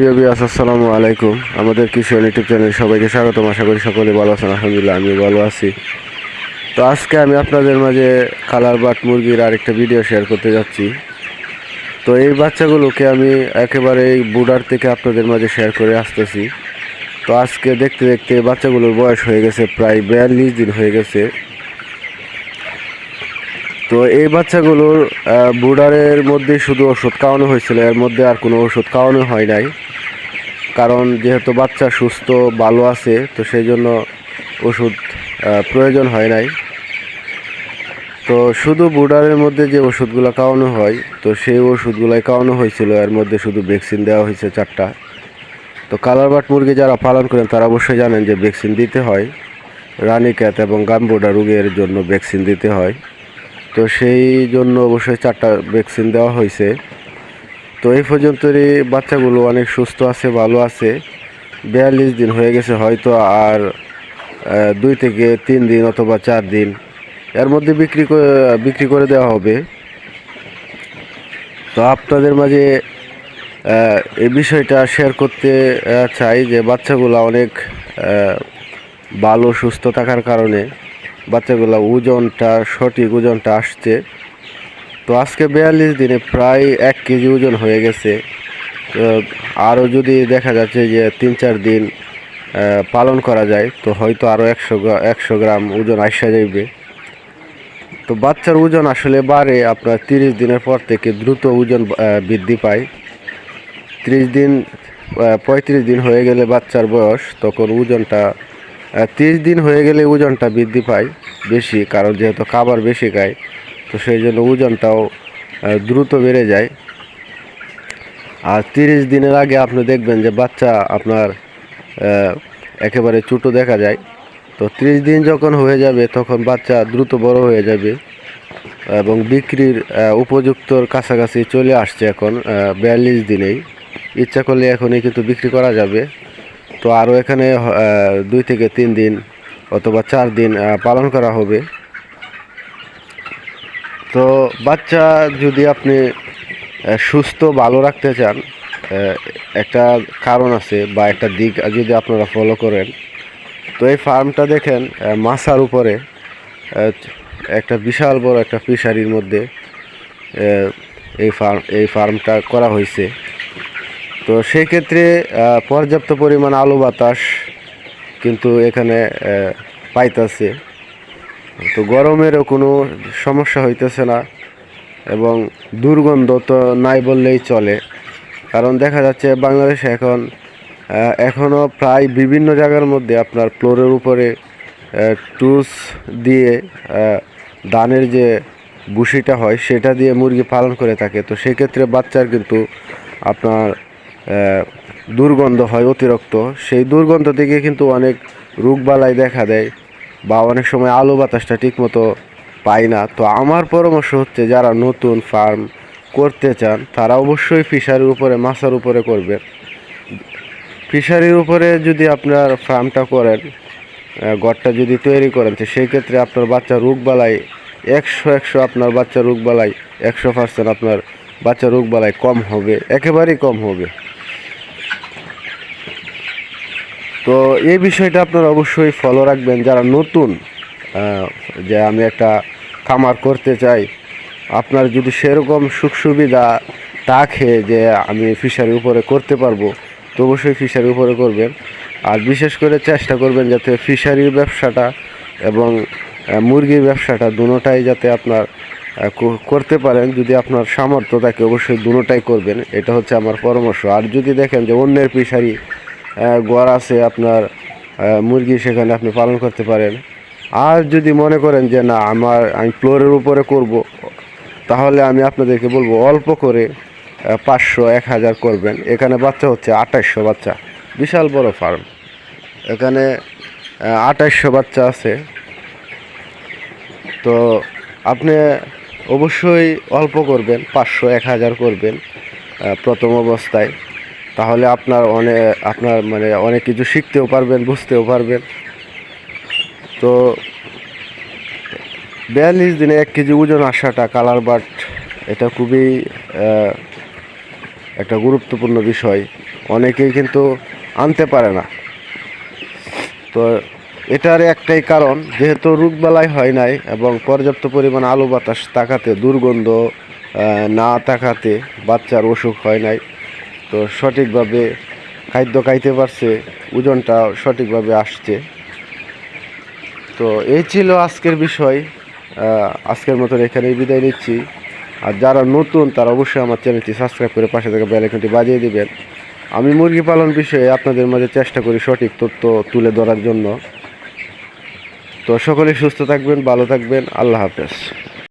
প্রিয় বিয়াস আসসালামু আলাইকুম। আমাদের কৃষি ইউটিউব চ্যানেল সবাইকে স্বাগতম। আশা করি সকলে ভালো আছেন। আলহামদুলিল্লাহ, আমিও ভালো আছি। তো আজকে আমি আপনাদের মাঝে কালার বাট মুরগির আরেকটা ভিডিও শেয়ার করতে যাচ্ছি। তো এই বাচ্চাগুলোকে আমি একেবারে এই বুডার থেকে আপনাদের মাঝে শেয়ার করে আসতেছি। তো আজকে দেখতে দেখতে বাচ্চাগুলোর বয়স হয়ে গেছে প্রায় বিয়াল্লিশ দিন হয়ে গেছে। তো এই বাচ্চাগুলোর বুডারের মধ্যে শুধু ওষুধ খাওয়ানো হয়েছিল, এর মধ্যে আর কোনো ওষুধ খাওয়ানো হয় নাই। কারণ যেহেতু বাচ্চা সুস্থ, ভালো আছে, তো সেই জন্য ওষুধ প্রয়োজন হয় নাই। তো শুধু বুডারের মধ্যে যে ওষুধগুলো খাওয়ানো হয়, তো সেই ওষুধগুলাই খাওয়ানো হয়েছিল। এর মধ্যে শুধু ভ্যাকসিন দেওয়া হয়েছে চারটা। তো কালার বাট মুরগি যারা পালন করেন, তারা অবশ্যই জানেন যে ভ্যাকসিন দিতে হয়। রানীক্যাত এবং গাম্বোডা রোগের জন্য ভ্যাকসিন দিতে হয়। তো সেই জন্য অবশ্যই চারটা ভ্যাকসিন দেওয়া হয়েছে। তো এই পর্যন্তই বাচ্চাগুলো অনেক সুস্থ আছে, ভালো আছে। বিয়াল্লিশ দিন হয়ে গেছে হয়তো আর দুই থেকে তিন দিন অথবা চার দিন। এর মধ্যে বিক্রি করে বিক্রি করে দেওয়া হবে। তো আপনাদের মাঝে এই বিষয়টা শেয়ার করতে চাই যে বাচ্চাগুলো অনেক ভালো, সুস্থ থাকার কারণে বাচ্চাগুলো ওজনটা সঠিক ওজনটা আসছে। তো আজকে বিয়াল্লিশ দিনে প্রায় এক কেজি ওজন হয়ে গেছে। আরও যদি দেখা যাচ্ছে যে তিন চার দিন পালন করা যায়, তো হয়তো আরও একশো একশো গ্রাম ওজন আসা যাইবে। তো বাচ্চার ওজন আসলে বাড়ে আপনার তিরিশ দিনের পর থেকে দ্রুত ওজন বৃদ্ধি পায়। ত্রিশ দিন পঁয়ত্রিশ দিন হয়ে গেলে বাচ্চার বয়স, তখন ওজনটা তিরিশ দিন হয়ে গেলে ওজনটা বৃদ্ধি পায় বেশি, কারণ যেহেতু খাবার বেশি খায়। তো সেই জন্য ওজনটাও দ্রুত বেড়ে যায়। আর তিরিশ দিনের আগে আপনি দেখবেন যে বাচ্চা আপনার একেবারে ছোটো দেখা যায়। তো ত্রিশ দিন যখন হয়ে যাবে, তখন বাচ্চা দ্রুত বড় হয়ে যাবে এবং বিক্রির উপযুক্তর কাছাকাছি চলে আসছে এখন বিয়াল্লিশ দিনেই। ইচ্ছা করলে এখনই কিন্তু বিক্রি করা যাবে। তো আরও এখানে দুই থেকে তিন দিন অথবা চার দিন পালন করা হবে। তো বাচ্চা যদি আপনি সুস্থ, ভালো রাখতে চান একটা কারণ আছে বা একটা দিক যদি আপনারা ফলো করেন, তো এই ফার্মটা দেখেন মাছার উপরে একটা বিশাল বড় একটা ফিশারির মধ্যে এই ফার্ম, এই ফার্মটা করা হয়েছে। তো সেই ক্ষেত্রে পর্যাপ্ত পরিমাণ আলো বাতাস কিন্তু এখানে পাইতাছে। তো গরমেরও কোনো সমস্যা হইতেছে না এবং দুর্গন্ধ তো নাই বললেই চলে। কারণ দেখা যাচ্ছে বাংলাদেশে এখন এখনও প্রায় বিভিন্ন জায়গার মধ্যে আপনার ফ্লোরের উপরে টুস দিয়ে ধানের যে বুসিটা হয় সেটা দিয়ে মুরগি পালন করে থাকে। তো সেক্ষেত্রে বাচ্চার কিন্তু আপনার দুর্গন্ধ হয় অতিরিক্ত। সেই দুর্গন্ধ থেকে কিন্তু অনেক রোগবালাই দেখা দেয়। বা অনেক সময় আলো বাতাসটা ঠিকমতো পায় না। তো আমার পরামর্শ হচ্ছে, যারা নতুন ফার্ম করতে চান, তারা অবশ্যই ফিশারির উপরে, মাছের উপরে করবে। ফিশারির উপরে যদি আপনার ফার্মটা করেন ঘরটা যদি তৈরি করেন, তো সেই ক্ষেত্রে আপনার বাচ্চা রোগবালাই একশো একশো আপনার বাচ্চা রোগবালাই একশো পার্সেন্ট আপনার বাচ্চা রোগবালাই কম হবে, একেবারেই কম হবে। তো এই বিষয়টা আপনারা অবশ্যই ফলো রাখবেন। যারা নতুন যে আমি একটা খামার করতে চাই, আপনার যদি সেরকম সুখ সুবিধা থাকে যে আমি ফিশারির উপরে করতে পারব, তো অবশ্যই ফিশারির উপরে করবেন। আর বিশেষ করে চেষ্টা করবেন যাতে ফিশারির ব্যবসাটা এবং মুরগির ব্যবসাটা দুটোটাই যাতে আপনার করতে পারেন। যদি আপনার সামর্থ্য থাকে, অবশ্যই দুটোটাই করবেন। এটা হচ্ছে আমার পরামর্শ। আর যদি দেখেন যে অন্যের ফিশারি গড় আছে আপনার মুরগি সেখানে আপনি পালন করতে পারেন। আর যদি মনে করেন যে না, আমার, আমি ফ্লোরের উপরে করব, তাহলে আমি আপনাদেরকে বলব অল্প করে পাঁচশো, এক হাজার করবেন। এখানে বাচ্চা হচ্ছে আঠাশশো বাচ্চা। বিশাল বড় ফার্ম এখানে আঠাশশো বাচ্চা আছে। তো আপনি অবশ্যই অল্প করবেন, পাঁচশো, এক হাজার করবেন প্রথম অবস্থায়। তাহলে আপনার অনেক আপনার মানে অনেক কিছু শিখতেও পারবেন, বুঝতেও পারবেন। তো বিয়াল্লিশ দিনে এক কেজি ওজন আসাটা কালার বাট এটা খুবই একটা গুরুত্বপূর্ণ বিষয়। অনেকেই কিন্তু আনতে পারে না। তো এটার একটাই কারণ, যেহেতু রোগবালাই হয় নাই এবং পর্যাপ্ত পরিমাণ আলো বাতাস তাকাতে, দুর্গন্ধ না তাকাতে বাচ্চার অসুখ হয় নাই। তো সঠিকভাবে খাদ্য খাইতে পারছে, ওজনটা সঠিকভাবে আসছে। তো এই ছিল আজকের বিষয়। আজকের মতন এখানেই বিদায় নিচ্ছি। আর যারা নতুন, তারা অবশ্যই আমার চ্যানেলটি সাবস্ক্রাইব করে পাশে থেকে বেল আইকনটি বাজিয়ে দেবেন। আমি মুরগি পালন বিষয়ে আপনাদের মাঝে চেষ্টা করি সঠিক তথ্য তুলে ধরার জন্য। তো সকলেই সুস্থ থাকবেন, ভালো থাকবেন। আল্লাহ হাফেজ।